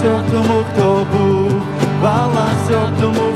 Валася тому, хто був, валася тому.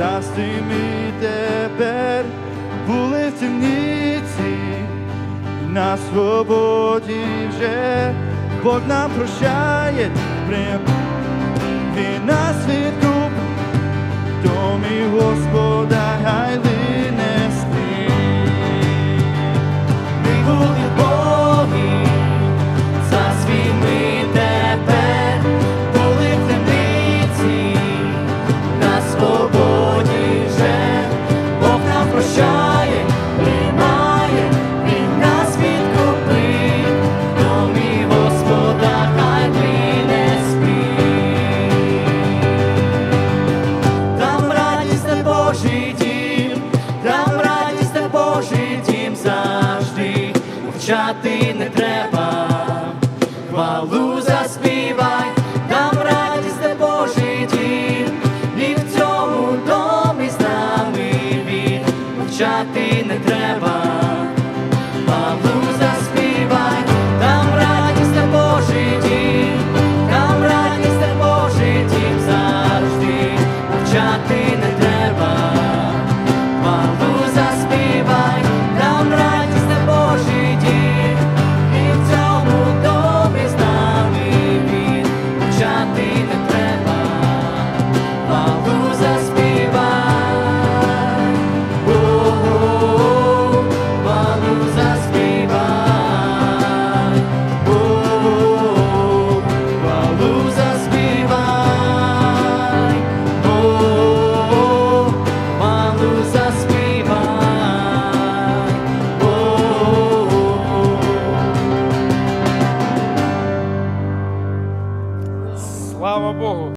Здрасти ми тепер були в темниці, на свободі вже Бог нам прощає, прям і нас відкрив. Галу заспівай, нам радість де Божий дім, і в цьому домі з нами він мовчати не треба. me.